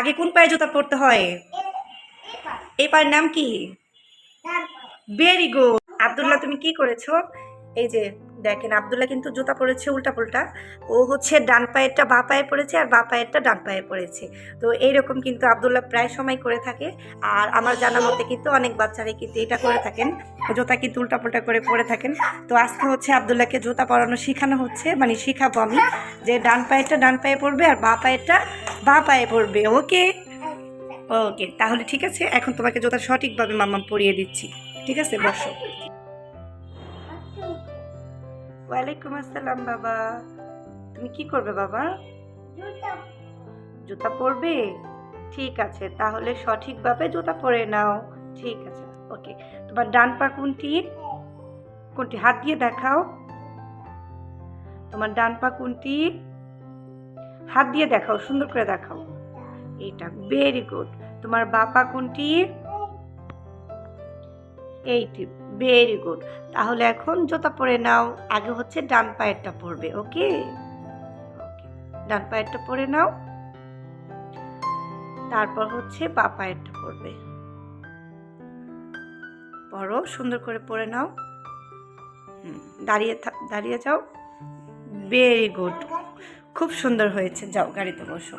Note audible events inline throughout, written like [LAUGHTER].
আগে কোন পায়ে জুতা পরতে হয়? এই পায়ের নাম কি? ভেরি গুড আব্দুল্লাহ, তুমি কি করেছ? এই যে দেখেন, আব্দুল্লাহ কিন্তু জুতা পরেছে, উল্টা পুল্টা। ও হচ্ছে ডান পায়েরটা বা পায়ে পড়েছে আর বা পায়েরটা ডান পায়ে পড়েছে। তো এইরকম কিন্তু আব্দুল্লাহ প্রায় সময় করে থাকে। আর আমার জানা মতে কিন্তু অনেক বাচ্চারাই কিন্তু এটা করে থাকেন। জুতা কিন্তু উল্টা পুল্টা করে পরে থাকেন। তো আজকে হচ্ছে আবদুল্লাহকে জুতা পরানো শেখানো হচ্ছে। মানে শেখাবো আমি যে ডান পায়েরটা ডান পায়ে পড়বে আর বা পায়েরটা বা পায়ে পড়বে ওকে? ওকে তাহলে ঠিক আছে এখন তোমাকে জুতা সঠিকভাবে মাম্মা পরিয়ে দিচ্ছি। ঠিক আছে বসো। ওয়ালাইকুম আসসালাম বাবা। তুমি কি করবে বাবা? জুতা পরবে? ঠিক আছে তাহলে সঠিকভাবে জুতা পরে নাও। ঠিক আছে ওকে। তোমার ডান পা কোনটি? কোনটি? হাত দিয়ে দেখাও। তোমার ডান পা কোনটি? হাত দিয়ে দেখাও, সুন্দর করে দেখাও। এইটা ভেরি গুড তোমার বাপা কোনটি? এইটি ভেরি গুড তাহলে এখন জুতা পরে নাও। আগে হচ্ছে ডান পায়েরটা পরবে, ওকে? ডান পায়েরটা পরে নাও। তারপর হচ্ছে বা পায়েরটা পরবে। পরো, সুন্দর করে পরে নাও। দাঁড়িয়ে দাঁড়িয়ে যাও। ভেরি গুড খুব সুন্দর হয়েছে। যাও গাড়িতে বসো।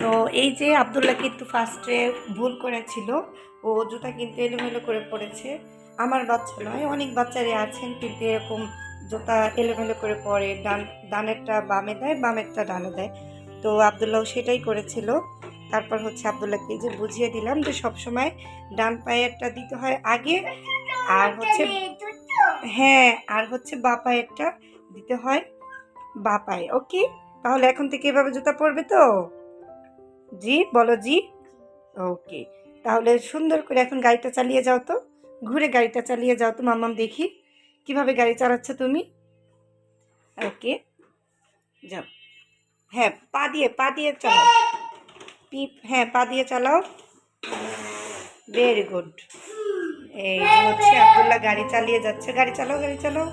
তো এই যে আবদুল্লাহ কিন্তু ফার্স্টে ভুল করেছিল ও জুতা কিন্তু এলোমেলো করে পড়েছে। আমার বাচ্চা নয় অনেক বাচ্চারই আছেন কিন্তু এরকম জুতা এলোমেলো করে পরে ডান ডানেরটা বামে দেয় বামেরটা ডানে দেয়। তো আবদুল্লাহ সেটাই করেছিল। তারপর হচ্ছে আবদুল্লাহকে যে বুঝিয়ে দিলাম যে সবসময় ডান পায়েরটা দিতে হয় আগে আর হচ্ছে হ্যাঁ আর হচ্ছে বা পায়েরটা দিতে হয়। বা পায়ে ওকে? তাহলে এখন থেকে এভাবে জুতা পরবে তো? জি, বলো জি। ওকে, তাহলে সুন্দর করে এখন গাড়িটা চালিয়ে যাও তো। ঘুরে গাড়িটা চালিয়ে যাও তো মাম্মাম দেখি। কীভাবে গাড়ি চালাচ্ছ তুমি? ওকে, যাও। হ্যাঁ পা দিয়ে পা দিয়ে চালাও। পিপ হ্যাঁ পা দিয়ে চালাও। ভেরি গুড এই হচ্ছে আব্দুল্লাহ, গাড়ি চালিয়ে যাচ্ছে। গাড়ি চালাও গাড়ি চালাও।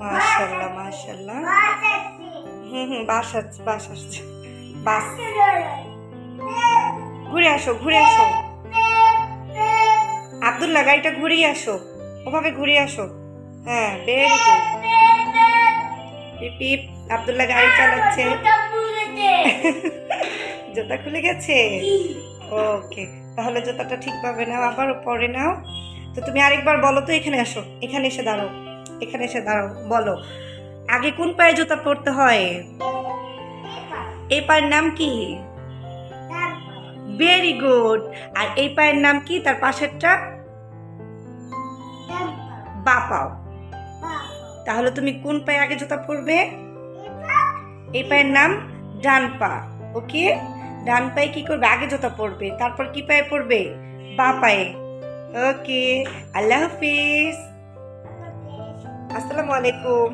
মাশাল্লাহ মাশাল্লাহ হুম হুম বাস আসছে বাস আসছে বাস। ঘুরে আসো ঘুরে আসো। আব্দুল্লাহ গাড়িটা ঘুরিয়ে আসো। ওভাবে ঘুরিয়ে আসো। হ্যাঁ ভেরি গুড পিপ পিপ আব্দুল্লাহ গাড়ি চালাচ্ছে। জুতা খুলে [LAUGHS] গেছে? ওকে তাহলে জুতাটা ঠিকভাবে নাও আবার পরে নাও। তো তুমি আরেকবার বলো তো এখানে আসো এখানে এসে দাঁড়াও। এখানে এসে দাঁড়াও বলো। আগে কোন পায়ে জুতা পরতে হয়? এই পায়ের নাম কি? ভেরি গুড আর এই পায়ের নাম কি? তার পাশেরটা? বা পাও। তাহলে তুমি কোন পায়ে আগে জুতা পরবে? এই পায়ের নাম ডান পা। ওকে? ডান পায়ে কি করবে? আগে জুতা পরবে। তারপর কি পায়ে পরবে? বা পায়ে। ওকে। আল্লাহ হাফিজ। আসসালামু আলাইকুম